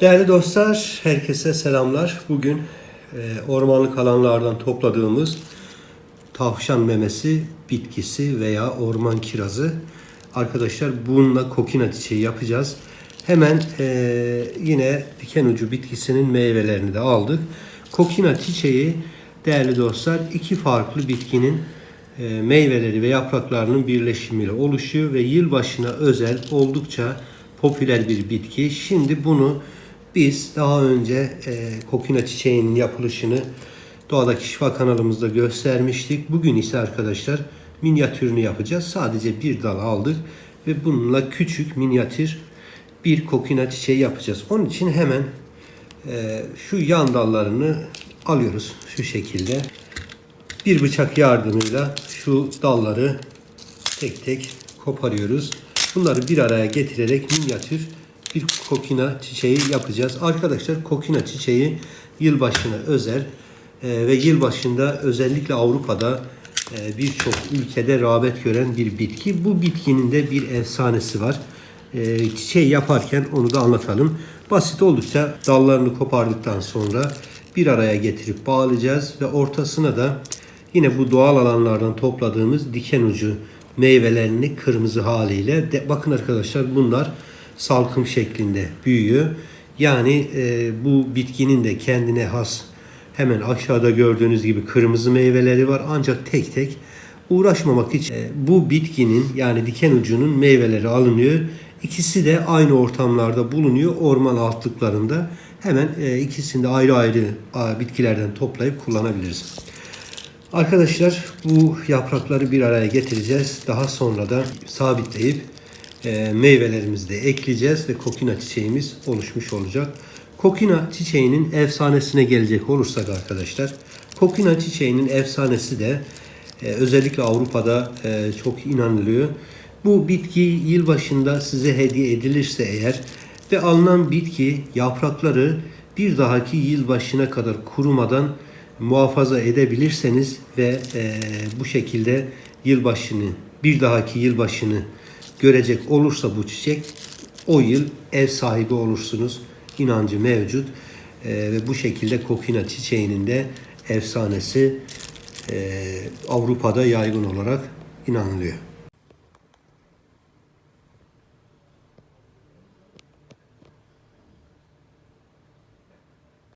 Değerli dostlar, herkese selamlar. Bugün e, ormanlık alanlardan topladığımız tavşan memesi bitkisi veya orman kirazı. Arkadaşlar bununla kokina çiçeği yapacağız. Hemen e, yine diken ucu bitkisinin meyvelerini de aldık. Kokina çiçeği değerli dostlar iki farklı bitkinin e, meyveleri ve yapraklarının birleşimiyle oluşuyor ve yılbaşına özel oldukça popüler bir bitki. Şimdi bunu biz daha önce e, kokina çiçeğinin yapılışını Doğadaki Şifa kanalımızda göstermiştik. Bugün ise arkadaşlar minyatürünü yapacağız. Sadece bir dal aldık ve bununla küçük minyatür bir kokina çiçeği yapacağız. Onun için hemen e, şu yan dallarını alıyoruz şu şekilde. Bir bıçak yardımıyla şu dalları tek tek koparıyoruz. Bunları bir araya getirerek minyatür bir kokina çiçeği yapacağız. Arkadaşlar kokina çiçeği yılbaşına özel e, ve yılbaşında özellikle Avrupa'da e, birçok ülkede rağbet gören bir bitki. Bu bitkinin de bir efsanesi var. E, çiçeği yaparken onu da anlatalım. Basit oldukça dallarını kopardıktan sonra bir araya getirip bağlayacağız ve ortasına da yine bu doğal alanlardan topladığımız diken ucu meyvelerini kırmızı haliyle de, bakın arkadaşlar bunlar salkım şeklinde büyüyor. Yani e, bu bitkinin de kendine has hemen aşağıda gördüğünüz gibi kırmızı meyveleri var ancak tek tek uğraşmamak için e, bu bitkinin yani diken ucunun meyveleri alınıyor. İkisi de aynı ortamlarda bulunuyor orman altlıklarında. Hemen e, ikisini de ayrı ayrı bitkilerden toplayıp kullanabiliriz. Arkadaşlar bu yaprakları bir araya getireceğiz. Daha sonra da sabitleyip e, meyvelerimizi de ekleyeceğiz ve kokina çiçeğimiz oluşmuş olacak. Kokina çiçeğinin efsanesine gelecek olursak arkadaşlar, kokina çiçeğinin efsanesi de e, özellikle Avrupa'da e, çok inanılıyor. Bu bitki yılbaşında size hediye edilirse eğer ve alınan bitki yaprakları bir dahaki yılbaşına kadar kurumadan muhafaza edebilirseniz ve e, bu şekilde yılbaşını bir dahaki yılbaşını görecek olursa bu çiçek o yıl ev sahibi olursunuz. inancı mevcut E, ve bu şekilde kokina çiçeğinin de efsanesi e, Avrupa'da yaygın olarak inanılıyor.